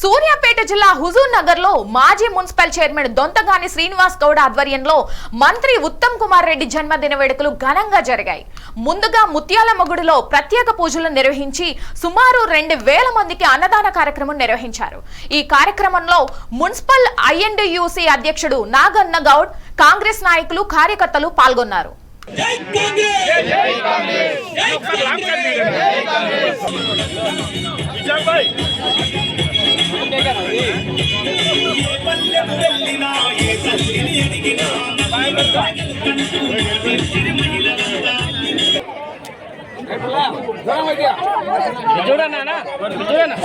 సూర్యాపేట జిల్లా హుజూర్ నగర్లో మాజీ మున్సిపల్ చైర్మన్ దొంతగాని శ్రీనివాస్ గౌడ ఆధ్వర్యంలో మంత్రి ఉత్తమ్ కుమార్ రెడ్డి జన్మదిన వేడుకలు ఘనంగా జరిగాయి. ముందుగా ముత్యాలమ్మ గుడిలో ప్రత్యేక పూజలు నిర్వహించి సుమారు రెండు వేల మందికి అన్నదాన కార్యక్రమం నిర్వహించారు. ఈ కార్యక్రమంలో మున్సిపల్ ఐఎన్డియుసి అధ్యక్షుడు నాగన్న గౌడ్ కాంగ్రెస్ నాయకులు కార్యకర్తలు పాల్గొన్నారు. జై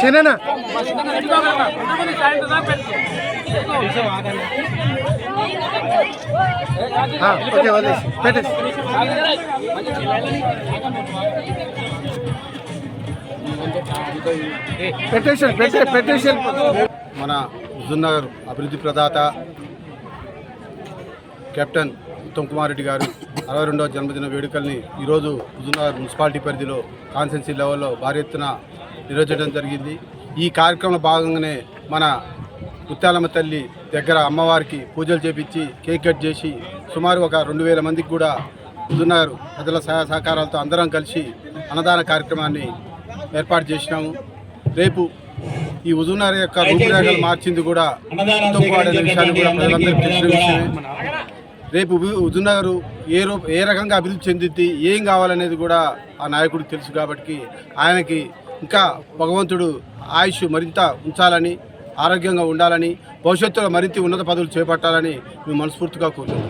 చిన్న ఓకే వదిలేసి పెట్టేసి. పెట్టేసాను పెట్టే మన హుజూర్నగర్ అభివృద్ధి ప్రదాత కెప్టెన్ ఉత్తమ్ కుమార్ రెడ్డి గారు అరవై రెండవ జన్మదిన వేడుకల్ని ఈరోజు హుజూర్నగర్ మున్సిపాలిటీ పరిధిలో కాన్సెన్సీ లెవెల్లో భారీ ఎత్తున నిర్వహించడం జరిగింది. ఈ కార్యక్రమంలో భాగంగానే మన ముత్యాలమ్మ తల్లి దగ్గర అమ్మవారికి పూజలు చేపించి కేక్ కట్ చేసి సుమారు ఒక రెండు వేల మందికి కూడా హుజూర్నగర్ ప్రజల సహాయ సహకారాలతో అందరం కలిసి అన్నదాన కార్యక్రమాన్ని ఏర్పాటు చేసినాము. రేపు ఈ హుజూర్నగర్ యొక్క రూపురేఖలు మార్చింది కూడా అనే విషయాన్ని కూడా ప్రజలందరికీ తెలిసిన విషయమే. రేపు హు- హుజూర్నగర్ ఏ రూ ఏ రకంగా అభివృద్ధి చెందిద్ది ఏం కావాలనేది కూడా ఆ నాయకుడికి తెలుసు కాబట్టి ఆయనకి ఇంకా భగవంతుడు ఆయుష్ మరింత ఉంచాలని ఆరోగ్యంగా ఉండాలని భవిష్యత్తులో మరింత ఉన్నత పదవులు చేపట్టాలని మేము మనస్ఫూర్తిగా కోరుతున్నాం